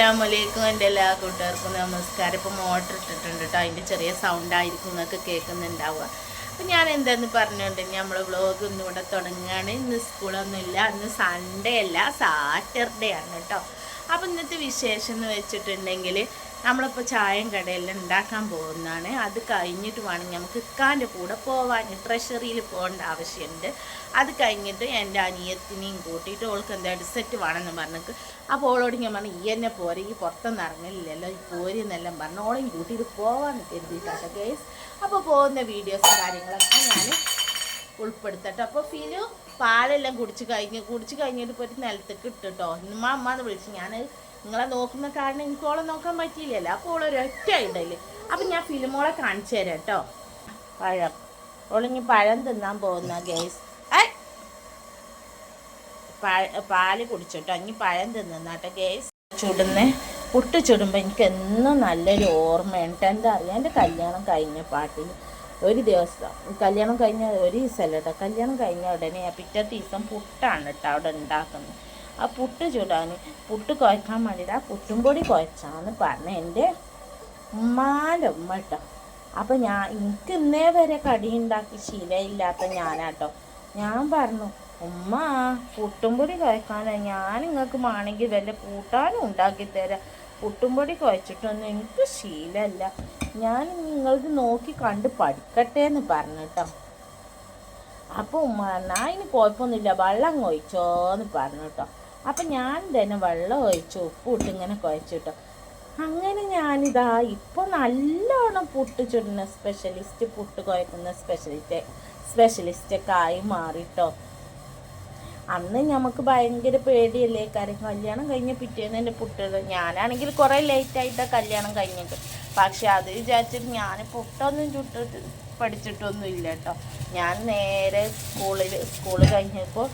അസ്സലാമലൈക്കും എന്റെ എല്ലാ കൂട്ടുകാർക്കും നമസ്കാരം. ഇപ്പോൾ മോട്ടർ ഇട്ടിട്ടുണ്ട് കേട്ടോ അതിന്റെ ചെറിയ സൗണ്ട് ആയിരിക്കും നിങ്ങൾക്ക് കേൾക്കുന്നുണ്ടാവുക. അപ്പം ഞാൻ എന്താന്ന് പറഞ്ഞുകൊണ്ട് നമ്മൾ വ്ളോഗ് ഒന്നും കൂടെ തുടങ്ങുകയാണ്. ഇന്ന് സ്കൂളൊന്നും ഇല്ല. ഇന്ന് സൺഡേ അല്ല സാറ്റർഡേ ആണ് കേട്ടോ അപ്പം ഇന്നത്തെ വിശേഷം എന്ന് വെച്ചിട്ടുണ്ടെങ്കിൽ നമ്മളിപ്പോൾ ചായയും കടയെല്ലാം ഉണ്ടാക്കാൻ പോകുന്നതാണ്. അത് കഴിഞ്ഞിട്ട് വേണം നമുക്ക് ഇക്കാന്റെ കൂടെ പോവാൻ. ട്രഷറിയിൽ പോകേണ്ട ആവശ്യമുണ്ട് അത് കഴിഞ്ഞിട്ട് എന്റെ അനിയത്തിനെയും കൂട്ടിയിട്ട് ഓൾക്ക് എന്താ സെറ്റ് വേണമെന്ന് പറഞ്ഞിട്ട് അപ്പോൾ ഓളോട് ഞാൻ പറഞ്ഞു ഈ എന്നെ പോരെ ഈ പുറത്തൊന്നും ഇറങ്ങലില്ലല്ലോ. ഈ പോരി എന്നെല്ലാം പറഞ്ഞു ഓളെയും കൂട്ടിയിട്ട് പോവാന്ന് കരുതിയിട്ടാണ് കേസ് അപ്പോൾ പോകുന്ന വീഡിയോസും കാര്യങ്ങളൊക്കെ ഞാൻ ഉൾപ്പെടുത്തട്ടെ. അപ്പോൾ ഫിലു പാലെല്ലാം കുടിച്ച് കഴിഞ്ഞ് കുടിച്ച് കഴിഞ്ഞിട്ട് ഒരു നിലത്തേക്ക് ഇട്ടിട്ടോ ഉമ്മ അമ്മ എന്ന് വിളിച്ച് ഞാൻ നിങ്ങളെ നോക്കുന്ന കാരണം എനിക്ക് ഓളെ നോക്കാൻ പറ്റിയില്ലല്ലോ. അപ്പോൾ ഓളൊരു ഒറ്റ ഇടൽ അപ്പം ഞാൻ ഫിലിമോളെ കാണിച്ചു തരാം കേട്ടോ പഴം. ഓളിങ്ങി പഴം തിന്നാൻ പോകുന്ന ഗേസ് പാൽ കുടിച്ചോട്ടോ. ഇനി പഴം തിന്നാട്ടെ ഗേസ് ചുടുന്ന. പുട്ട് ചുടുമ്പോൾ എനിക്ക് എന്നും നല്ലൊരു ഓർമ്മയുണ്ട്. എന്താ അറിയാം? എന്റെ കല്യാണം കഴിഞ്ഞ പാട്ടിൽ ഒരു ദിവസം. കല്യാണം കഴിഞ്ഞ ഒരു ദിവസമല്ല കേട്ടോ കല്യാണം കഴിഞ്ഞ ഉടനെ പിറ്റേ ദിവസം പുട്ടാണ് കേട്ടോ അവിടെ ഉണ്ടാക്കുന്നത്. ആ പുട്ട് ചുടാൻ പുട്ട് കുഴക്കാൻ വേണ്ടിയിട്ട് ആ പുട്ടും പൊടി കുഴച്ചാന്ന് പറഞ്ഞ എന്റെ ഉമ്മാന്റെ ഉമ്മ കേട്ടോ അപ്പം ഞാൻ എനിക്ക് ഇന്നേ വരെ കടി ഉണ്ടാക്കി ശീലമില്ലാത്ത ഞാനാട്ടോ ഞാൻ പറഞ്ഞു ഉമ്മ പുട്ടും പൊടി ഞാൻ നിങ്ങൾക്ക് വേണമെങ്കിൽ വല്ല കൂട്ടാനും ഉണ്ടാക്കി തരാം. പുട്ടും പൊടി കുഴച്ചിട്ടൊന്നും എനിക്ക് ശീലമല്ല ഞാൻ നിങ്ങൾക്ക് നോക്കി കണ്ട് പഠിക്കട്ടെ എന്ന് പറഞ്ഞു കേട്ടോ. അപ്പോൾ ഉമ്മ പറഞ്ഞു ആ ഇനി കുഴപ്പമൊന്നുമില്ല വെള്ളം കൊഴിച്ചോന്ന് പറഞ്ഞു കേട്ടോ. അപ്പം ഞാൻ തന്നെ വെള്ളം ഒഴിച്ച് ഉപ്പിട്ട് ഇങ്ങനെ കുഴച്ചു കേട്ടോ. അങ്ങനെ ഞാനിതാ ഇപ്പോൾ നല്ലോണം പുട്ട് ചുടുന്ന സ്പെഷ്യലിസ്റ്റ് പുട്ട് കുഴക്കുന്ന സ്പെഷ്യലിസ്റ്റ് സ്പെഷ്യലിസ്റ്റൊക്കെ ആയി മാറിട്ടോ. അന്ന് നമുക്ക് ഭയങ്കര പേടിയല്ലേ കാര്യം കല്യാണം കഴിഞ്ഞ പിറ്റേന്ന് എന്റെ പുട്ടുകൾ ഞാനാണെങ്കിൽ കുറേ ലേറ്റായിട്ടാണ് കല്യാണം കഴിഞ്ഞിട്ട് പക്ഷെ അത് വിചാരിച്ചിട്ട് ഞാൻ പുട്ടൊന്നും ചുട്ടിട്ട് പഠിച്ചിട്ടൊന്നും ഇല്ല കേട്ടോ. ഞാൻ നേരെ സ്കൂളിൽ സ്കൂൾ കഴിഞ്ഞപ്പോൾ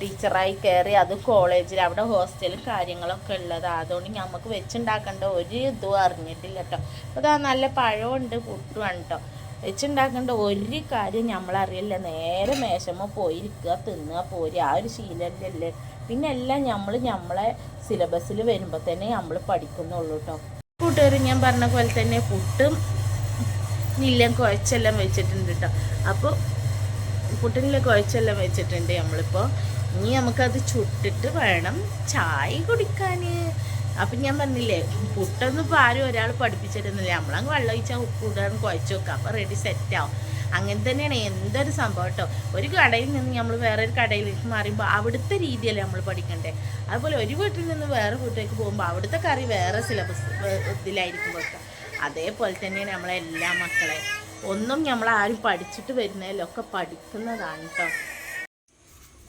ടീച്ചറായി കയറി അത് കോളേജിൽ അവിടെ ഹോസ്റ്റലും കാര്യങ്ങളൊക്കെ ഉള്ളത്. അതുകൊണ്ട് നമുക്ക് വെച്ചുണ്ടാക്കേണ്ട ഒരു ഇതും അറിഞ്ഞിട്ടില്ല കേട്ടോ. അപ്പോൾ അതാ നല്ല പഴമുണ്ട് പുട്ടുമാണ് കേട്ടോ. വെച്ചുണ്ടാക്കേണ്ട ഒരു കാര്യം നമ്മളറിയില്ല നേരെ മേശമ്മ പോയിരിക്കുക തിന്നുക പോരുക. ആ ഒരു ശീലമല്ലേ പിന്നെ എല്ലാം നമ്മൾ നമ്മളെ സിലബസിൽ വരുമ്പോൾ തന്നെ നമ്മൾ പഠിക്കുന്നുള്ളൂ കേട്ടോ. കൂട്ടുകാർ ഞാൻ പറഞ്ഞ പോലെ തന്നെ പുട്ടും നില്ലം കുഴച്ചെല്ലാം വെച്ചിട്ടുണ്ട് കേട്ടോ അപ്പോൾ പുട്ടിനിലെ കുഴച്ചെല്ലാം വെച്ചിട്ടുണ്ട് നമ്മളിപ്പോൾ ഇനി നമുക്കത് ചുട്ടിട്ട് വേണം ചായ കുടിക്കാൻ അപ്പം ഞാൻ പറഞ്ഞില്ലേ പുട്ടൊന്നും ഇപ്പോൾ ആരും ഒരാൾ പഠിപ്പിച്ചിരുന്നില്ല നമ്മളങ്ങ് വെള്ളം ഒഴിച്ചാൽ ഉപ്പിടാൻ കുഴച്ച് വെക്കുക അപ്പോൾ റെഡി സെറ്റാവും അങ്ങനെ തന്നെയാണ് എന്തൊരു സംഭവം കേട്ടോ ഒരു കടയിൽ നിന്ന് നമ്മൾ വേറൊരു കടയിലേക്ക് മാറിയുമ്പോൾ അവിടുത്തെ രീതിയല്ലേ നമ്മൾ പഠിക്കണ്ടേ? അതുപോലെ ഒരു വീട്ടിൽ നിന്ന് വേറെ വീട്ടിലേക്ക് പോകുമ്പോൾ അവിടുത്തെ കറി വേറെ സിലബസ് ഇതിലായിരിക്കും കേട്ടോ അതേപോലെ തന്നെയാണ് നമ്മളെല്ലാ മക്കളെ. ഒന്നും നമ്മൾ ആരും പഠിച്ചിട്ട് വരുന്നതിലൊക്കെ പഠിക്കുന്നതാണ് കേട്ടോ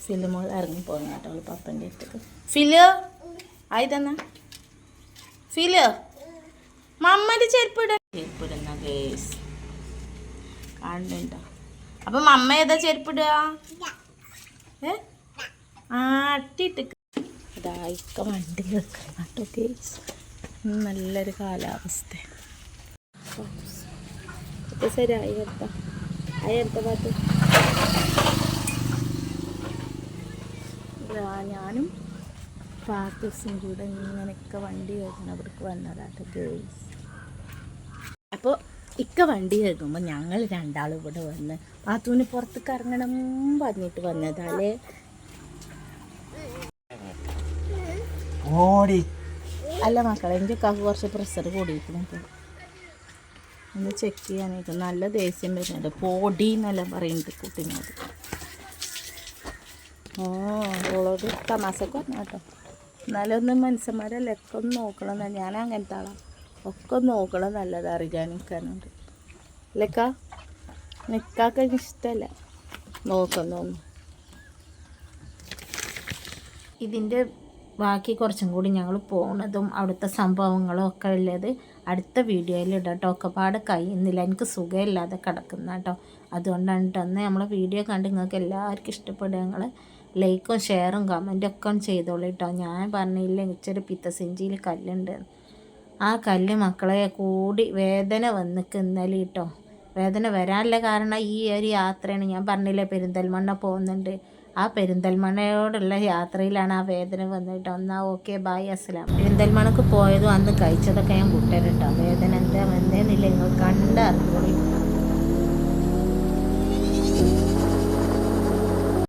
ഫിലിമോൾ ഇറങ്ങി പോകുന്ന കേട്ടോ അവൾ പപ്പന്റെ അടുത്തേക്ക്. ഫിൽ? ആയി തന്നെ ഫിൽ? മമ്മന്റെ ചെരുപ്പിട ചെരുപ്പിടുന്ന ഗേസ് കാണുന്നുണ്ടോ അപ്പം അമ്മ ഏതാ ചെരുപ്പിടുക ആട്ടിട്ട് അതായിക്ക വണ്ടി വെക്കണം നല്ലൊരു കാലാവസ്ഥ. ശരി ആയി അടുത്ത ആയി ഞാനും പാർട്ടീസും കൂടെ ഇങ്ങനെയൊക്കെ വണ്ടി കയറുന്ന അവർക്ക് വന്നതാട്ടോ ഗേൾസ് അപ്പോൾ ഇക്ക വണ്ടി കേൾക്കുമ്പോൾ ഞങ്ങൾ രണ്ടാളും ഇവിടെ വന്ന് പാത്തൂന് പുറത്തേക്ക് ഇറങ്ങണം പറഞ്ഞിട്ട് വന്നതാലേ ഓടി. അല്ല മക്കളെ എന്റെ കാക്ക് കുറച്ച് പ്രഷർ കൂടിയിട്ടുണ്ട് ഒന്ന് ചെക്ക് ചെയ്യാനായിട്ട് നല്ല ദേഷ്യം വരുന്നുണ്ട്. പൊടി എന്നെല്ലാം പറയുന്നുണ്ട് കുട്ടിനോട്. ഓ ഓളോട് തമാസക്കെ പറഞ്ഞു കേട്ടോ എന്നാലും ഒന്ന് മനുഷ്യന്മാരല്ലേ ഒക്കെ ഒന്ന് നോക്കണം ഞാൻ അങ്ങനത്തെ ആളാ. ഒക്കെ നോക്കണ നല്ലത് അറിയാൻ നിൽക്കാനുണ്ട് അല്ലേക്കാ നിൽക്കാക്ക ഇഷ്ടമല്ല നോക്കുന്നൊന്നും ഇതിന്റെ ബാക്കി കുറച്ചും കൂടി ഞങ്ങൾ പോണതും അവിടുത്തെ സംഭവങ്ങളും ഒക്കെ ഉള്ളത് അടുത്ത വീഡിയോയിൽ ഇടാം കേട്ടോ. ഒക്കെപ്പാട് കഴിയുന്നില്ല. എനിക്ക് സുഖമില്ലാതെ കിടക്കുന്ന കേട്ടോ. അതുകൊണ്ടാണ് കേട്ടോ അന്ന് നമ്മളെ വീഡിയോ കണ്ട് നിങ്ങൾക്ക് എല്ലാവർക്കും ഇഷ്ടപ്പെടുക. ഞങ്ങൾ ലൈക്കും ഷെയറും കമന്റും ഒക്കെ ചെയ്തോളൂ കേട്ടോ. ഞാൻ പറഞ്ഞില്ല ഇച്ചിരി പിത്തസെഞ്ചിയിൽ കല്ലുണ്ട്. ആ കല്ല് മക്കളെ കൂടി വേദന വന്നിക്കുന്നലി കേട്ടോ വേദന വരാനുള്ള കാരണം ഈ ഒരു യാത്രയാണ്. ഞാൻ പറഞ്ഞില്ലേ പെരിന്തൽമണ്ണ പോകുന്നുണ്ട്. ആ പെരിന്തൽമണ്ണയോടുള്ള യാത്രയിലാണ് ആ വേദന വന്നിട്ട് ഒന്നാ ഓക്കെ ബായ് അസ്ലാം പെരിന്തൽമണക്ക് പോയതും അന്ന് കഴിച്ചതൊക്കെ ഞാൻ കൂട്ടരുട്ടോ വേദന എന്താ വന്നേന്നില്ല. നിങ്ങൾ കണ്ടറിഞ്ഞോളി